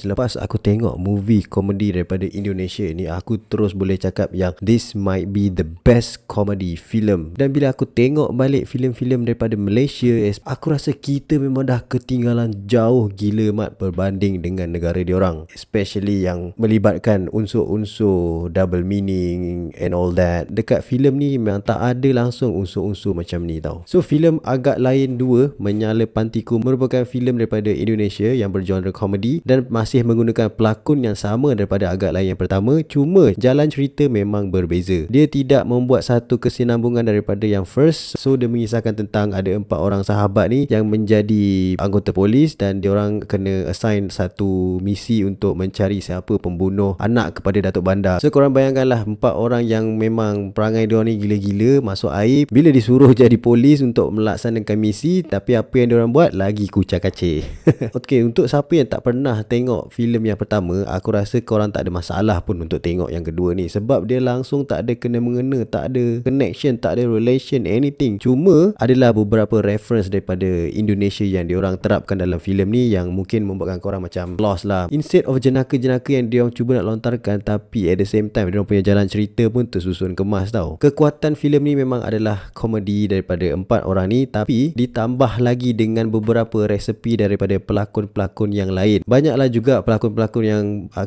Selepas aku tengok movie komedi daripada Indonesia ni Aku terus boleh cakap yang This might be the best comedy film Dan bila aku tengok balik filem-filem daripada Malaysia Aku rasa kita memang dah ketinggalan jauh gila mat Berbanding dengan negara diorang. Especially yang melibatkan unsur-unsur double meaning and all that. Dekat filem ni memang tak ada langsung unsur-unsur macam ni tau. So filem agak lain dua Menyala Pantiku merupakan filem daripada Indonesia yang bergenre komedi Dan masih masih menggunakan pelakon yang sama daripada agak lain. Yang pertama cuma jalan cerita memang berbeza. Dia tidak membuat satu kesinambungan daripada yang first. So dia mengisahkan tentang ada empat orang sahabat ni yang menjadi anggota polis dan diorang kena assign satu misi untuk mencari siapa pembunuh anak kepada Datuk Bandar. So korang bayangkanlah empat orang yang memang perangai diorang ni gila-gila masuk air bila disuruh jadi polis untuk melaksanakan misi tapi apa yang diorang buat? Lagi kucak kacir. Ok untuk siapa yang tak pernah tengok tengok filem yang pertama aku rasa korang tak ada masalah pun untuk tengok yang kedua ni. Sebab dia langsung tak ada kena mengena tak ada connection tak ada relation anything. Cuma adalah beberapa reference daripada Indonesia yang diorang terapkan dalam filem ni yang mungkin membuatkan korang macam lost lah. Instead of jenaka-jenaka yang diorang cuba nak lontarkan tapi at the same time diorang punya jalan cerita pun tersusun kemas tau. Kekuatan filem ni memang adalah komedi daripada empat orang ni tapi ditambah lagi dengan beberapa resepi daripada pelakon-pelakon yang lain. Banyaklah juga juga pelakon-pelakon yang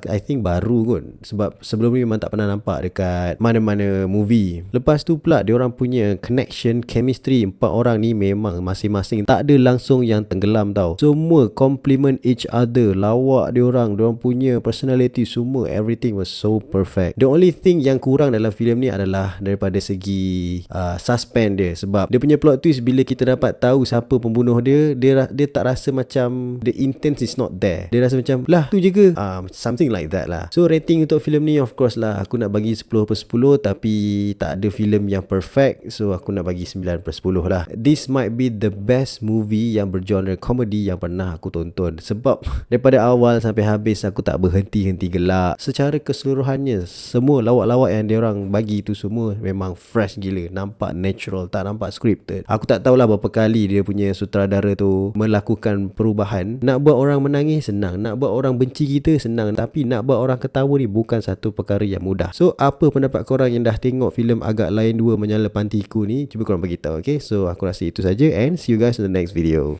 I think baru kot. Sebab sebelum ni memang tak pernah nampak dekat mana-mana movie. Lepas tu pula dia orang punya connection chemistry empat orang ni memang masing-masing tak ada langsung yang tenggelam tau. Semua compliment each other lawak dia orang. Dia orang punya personality semua everything was so perfect. The only thing yang kurang dalam filem ni adalah daripada segi uh, suspense dia. Sebab dia punya plot twist bila kita dapat tahu siapa pembunuh dia dia dia tak rasa macam the intense is not there. Dia rasa macam lah. Tu je ke? Uh, something like that lah. So rating untuk filem ni of course lah aku nak bagi 10 per 10 tapi tak ada filem yang perfect so aku nak bagi 9 per 10 lah. This might be the best movie yang bergenre komedi yang pernah aku tonton. Sebab daripada awal sampai habis aku tak berhenti-henti gelak. Secara keseluruhannya semua lawak-lawak yang dia orang bagi tu semua memang fresh gila. Nampak natural tak nampak scripted. Aku tak tahulah berapa kali dia punya sutradara tu melakukan perubahan. Nak buat orang menangis senang. Nak buat orang benci kita senang tapi nak buat orang ketawa ni bukan satu perkara yang mudah. So apa pendapat korang yang dah tengok filem agak lain dua menyala pantiku ni? Cuba korang bagi tahu? So aku rasa itu saja and see you guys in the next video.